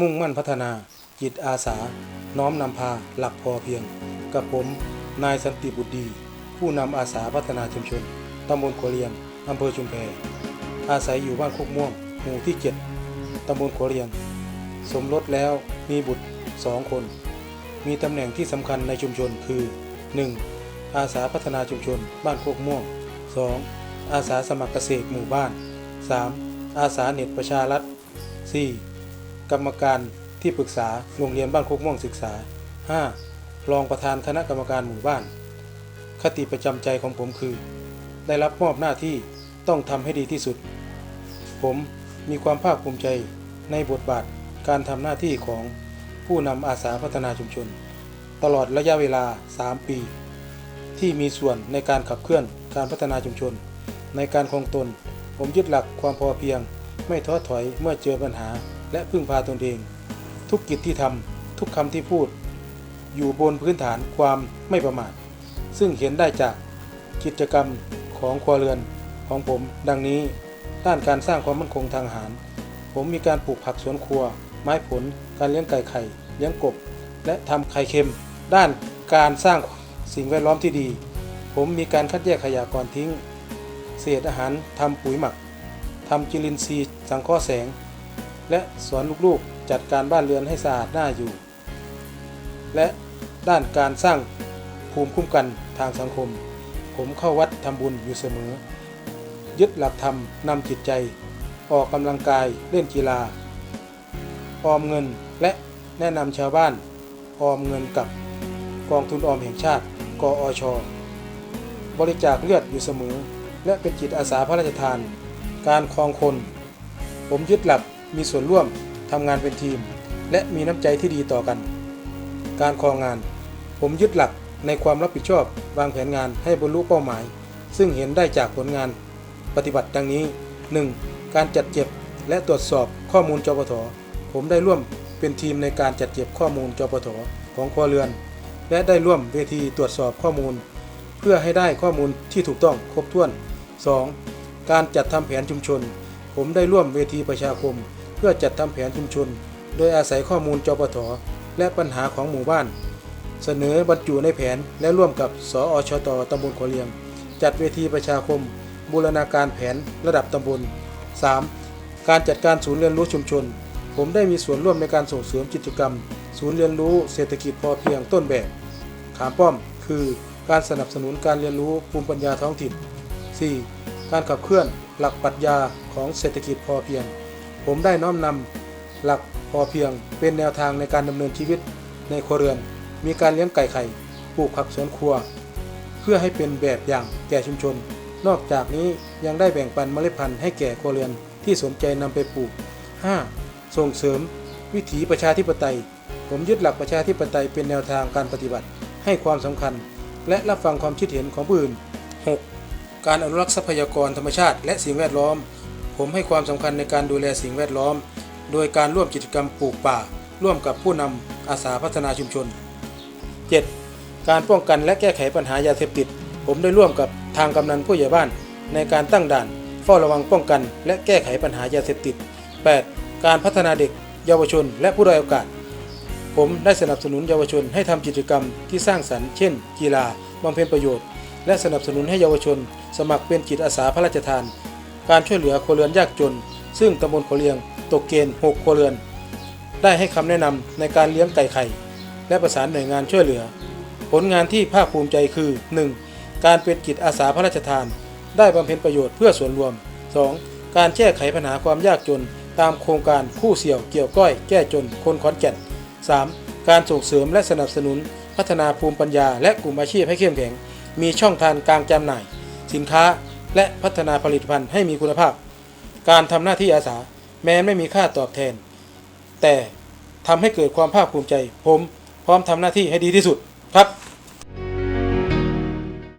มุ่งมั่นพัฒนา จิตอาสา น้อมนำพา หลักพอเพียง กับผมนายสันติบุตรดี ผู้นำอาสาพัฒนาชุมชนตำบลขัวเรียงอำเภอชุมแพอาศัยอยู่บ้านโคกม่วง หมู่ที่ 7ตำบลขัวเรียงสมรสแล้วมีบุตรสองคน มีตำแหน่งที่สำคัญในชุมชนคือ 1. อาสาพัฒนาชุมชน บ้านโคกม่วง 2. อาสาสมัครเกษตรหมู่บ้าน 3. อาสาเน็ตประชารัฐ 4. กรรมการที่ปรึกษาโรงเรียนบ้านโคกม่วงศึกษา 5. รองประธานคณะกรรมการหมู่บ้าน คติประจำใจของผมคือ ได้รับมอบหน้าที่ต้องทำให้ดีที่สุด ผมมีความภาคภูมิใจในบทบาทการทำหน้าที่ของผู้นำอาสาพัฒนาชุมชน ตลอดระยะเวลา 3 ปี ที่มีส่วนในการขับเคลื่อนการพัฒนาชุมชน ในการคงตน ผมยึดหลักความพอเพียง ไม่ท้อถอยเมื่อเจอปัญหา และพึ่งพาตนเอง ทุกกิจที่ทำทุกคำที่พูด อยู่บนพื้นฐานความไม่ประมาท ซึ่งเห็นได้จากกิจกรรมของครัวเรือนของผม ดังนี้ด้านการสร้างความมั่นคงทางอาหาร ผมมีการปลูกผักสวนครัว ไม้ผล การเลี้ยงไก่ไข่เลี้ยงกบ และทำไข่เค็ม ด้านการสร้างสิ่งแวดล้อมที่ดี ผมมีการคัดแยกขยะก่อนทิ้ง เศษอาหารทำปุ๋ยหมักทำจุลินทรีย์สังเคราะห์แสง และสอนลูกๆจัดการบ้านเรือนให้สะอาดน่าอยู่ และด้านการสร้างภูมิคุ้มกันทางสังคม ผมเข้าวัดทำบุญอยู่เสมอ ยึดหลักธรรมนำจิตใจ ออกกำลังกายเล่นกีฬา ออมเงินและแนะนำชาวบ้าน ออมเงินกับกองทุนออมแห่งชาติ กออช บริจาคเลือดอยู่เสมอ และเป็นจิตอาสาพระราชทาน การคลองคน ผมยึดหลัก มีส่วนร่วมทำงานเป็นทีม และมีน้ำใจที่ดีต่อกัน การคองงาน ผมยึดหลักในความรับผิดชอบวางแผนงานให้บรรลุเป้าหมาย ซึ่งเห็นได้จากผลงานปฏิบัติดังนี้ 1. การจัดเก็บและตรวจสอบข้อมูลจปทผมได้ร่วมเป็นทีมในการจัดเก็บข้อมูลจปทของครัวเรือน และได้ร่วมเวทีตรวจสอบข้อมูล เพื่อให้ได้ข้อมูลที่ถูกต้องครบถ้วน 2. การจัดทำแผนชุมชน ผมได้ร่วมเวทีประชาคม เพื่อจัดทำแผนชุมชน โดยอาศัยข้อมูลจปทและปัญหาของหมู่บ้าน เสนอบรรจุในแผนและร่วมกับสอชตตำบลขวเลียง จัดเวทีประชาคม บูรณาการแผนระดับตำบล 3. การจัดการศูนย์เรียนรู้ชุมชน ผมได้มีส่วนร่วมในการส่งเสริมกิจกรรม ศูนย์เรียนรู้เศรษฐกิจพอเพียงต้นแบบขามป้อม คือการสนับสนุนการเรียนรู้ภูมิปัญญาท้องถิ่น 4. การขับเคลื่อนหลักปรัชญาของเศรษฐกิจพอเพียง ผมได้น้อมนำหลักพอเพียงเป็นแนวทางในการดำเนินชีวิตในครัวเรือน มีการเลี้ยงไก่ไข่ปลูกผักสวนครัว เพื่อให้เป็นแบบอย่างแก่ชุมชน นอกจากนี้ยังได้แบ่งปันเมล็ดพันธุ์ให้แก่ครัวเรือนที่สนใจนำไปปลูก 5. ส่งเสริม วิถีประชาธิปไตย ผมยึดหลักประชาธิปไตยเป็นแนวทางการปฏิบัติ ให้ความสำคัญ และรับฟังความคิดเห็นของผู้อื่น 6. การอนุรักษ์ทรัพยากรธรรมชาติและสิ่งแวดล้อม ผมให้ความสำคัญในการดูแลสิ่งแวดล้อม โดยการร่วมกิจกรรมปลูกป่า ร่วมกับผู้นำอาสาพัฒนาชุมชน 7. การป้องกันและแก้ไขปัญหายาเสพติด ผมได้ร่วมกับทางกำนันผู้ใหญ่บ้าน ในการตั้งด่านเฝ้าระวังป้องกัน และแก้ไขปัญหายาเสพติด 8. การพัฒนาเด็ก เยาวชน และผู้ด้อยโอกาส ผมได้สนับสนุนเยาวชนให้ทำกิจกรรมที่สร้างสรรค์เช่น กีฬาบำเพ็ญประโยชน์ และสนับสนุนให้เยาวชน สมัครเป็นจิตอาสาพระราชทาน การช่วยเหลือครัวเรือนยากจน ซึ่งตำบลขวเลียงตกเกณฑ์6ครัวเรือน ได้ให้คำแนะนำในการเลี้ยงไก่ไข่ และประสานหน่วยงานช่วยเหลือ ผลงานที่ภาคภูมิใจคือ 1. การเป็นจิตอาสาพระราชทาน ได้บำเพ็ญประโยชน์เพื่อส่วนรวม 2. การแก้ไขปัญหาความยากจน ตามโครงการคู่เสี่ยวเกี่ยวก้อยแก้จนคนขอนแก่น 3. การส่งเสริมและสนับสนุน พัฒนาภูมิปัญญา และกลุ่มอาชีพให้เข้มแข็ง มีช่องทางการจำหน่าย สินค้า และพัฒนาผลิตภัณฑ์ให้มีคุณภาพ การทำหน้าที่อาสาแม้ไม่มีค่าตอบแทน แต่ทำให้เกิดความภาคภูมิใจ ผมพร้อมทำหน้าที่ให้ดีที่สุดครับ